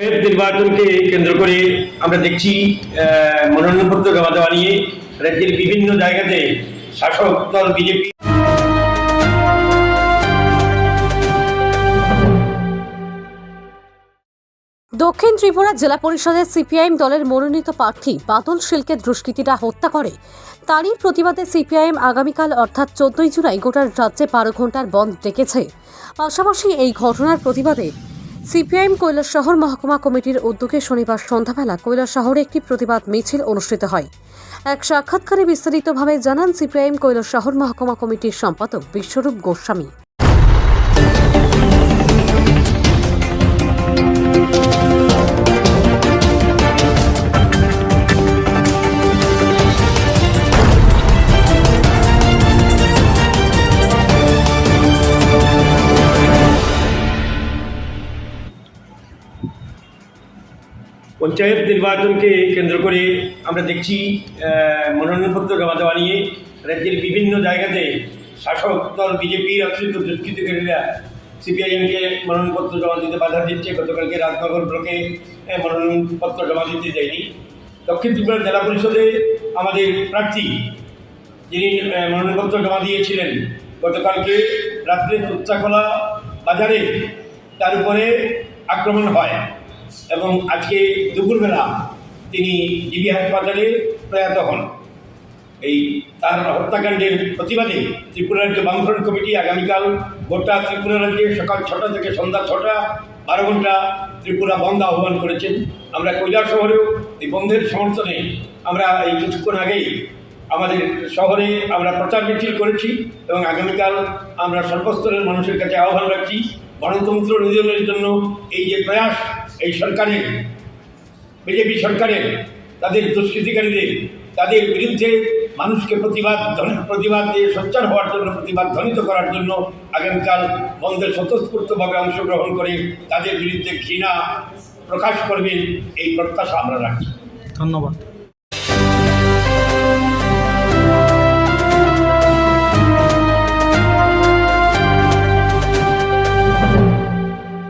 নির্বাচনকে কেন্দ্র করে আমরা দেখছি মনোনয়নপত্র জমা দেওয়া নিয়ে রাজ্যের বিভিন্ন জায়গাতে শাসক দল, বিজেপি। দক্ষিণ ত্রিপুরা জেলা পরিষদের সিপিআইএম দলের মনোনীত প্রার্থী বাদল শিলকে দুষ্কৃতীরা হত্যা করে। তারই প্রতিবাদে সিপিআইএম আগামীকাল অর্থাৎ চোদ্দই জুলাই গোটার রাজ্যে বারো ঘণ্টার বন্ধ ডেকেছে। পাশাপাশি এই ঘটনার প্রতিবাদে সিপিআইএম কৈলাসশহর মহকুমা কমিটির উদ্যোগে শনিবার সন্ধ্যাবেলা কৈলাসশহরে একটি প্রতিবাদ মিছিল অনুষ্ঠিত হয়। এক সাক্ষাৎকারে বিস্তারিতভাবে জানান সিপিআইএম কৈলাসশহর মহকুমা কমিটির সম্পাদক বিশ্বরূপ গোস্বামী। পঞ্চায়েত নির্বাচনকে কেন্দ্র করে আমরা দেখছি মনোনয়নপত্র জমা দেওয়া নিয়ে রাজ্যের বিভিন্ন জায়গাতে শাসক দল বিজেপির আশ্রিত দুষ্কৃতিকারীরা সিপিআইএমকে মনোনয়নপত্র জমা দিতে বাধা দিচ্ছে। গতকালকে রাজনগর ব্লকে মনোনয়নপত্র জমা দিতে যায়নি দক্ষিণ ত্রিপুরা জেলা পরিষদে আমাদের প্রার্থী, যিনি মনোনয়নপত্র জমা দিয়েছিলেন, গতকালকে রাত্রে তুচ্চাখোলা বাজারে তার উপরে আক্রমণ হয়। এবং আজকে দুপুরবেলা তিনি জিবি হাসপাতালে প্রয়াত হন। এই তার হত্যাকাণ্ডের প্রতিবাদে ত্রিপুরা রাজ্য বামফ্রন্ট কমিটি আগামীকাল গোটা ত্রিপুরা রাজ্যে সকাল ছটা থেকে সন্ধ্যা ছটা, বারো ঘণ্টা ত্রিপুরা বন্ধ আহ্বান করেছেন। আমরা কৈলাস শহরেও এই বন্ধের সমর্থনে আমরা এই কিছুক্ষণ আগেই আমাদের শহরে আমরা প্রচার মিছিল করেছি এবং আগামীকাল আমরা সর্বস্তরের মানুষের কাছে আহ্বান রাখছি। গণতন্ত্র নিধনের জন্য এই যে প্রয়াস এই সরকারের, বিজেপি সরকারের, তাদের দুষ্কৃতিকারীদের, তাদের বিরুদ্ধে মানুষকে প্রতিবাদ প্রতিবাদ দিয়ে সোচ্চার হওয়ার জন্য, প্রতিবাদ ধ্বনিত করার জন্য আগামীকাল বন্ধের স্বতঃস্ফূর্তভাবে অংশগ্রহণ করে তাদের বিরুদ্ধে ঘৃণা প্রকাশ করবেন, এই প্রত্যাশা আমরা রাখছি। ধন্যবাদ।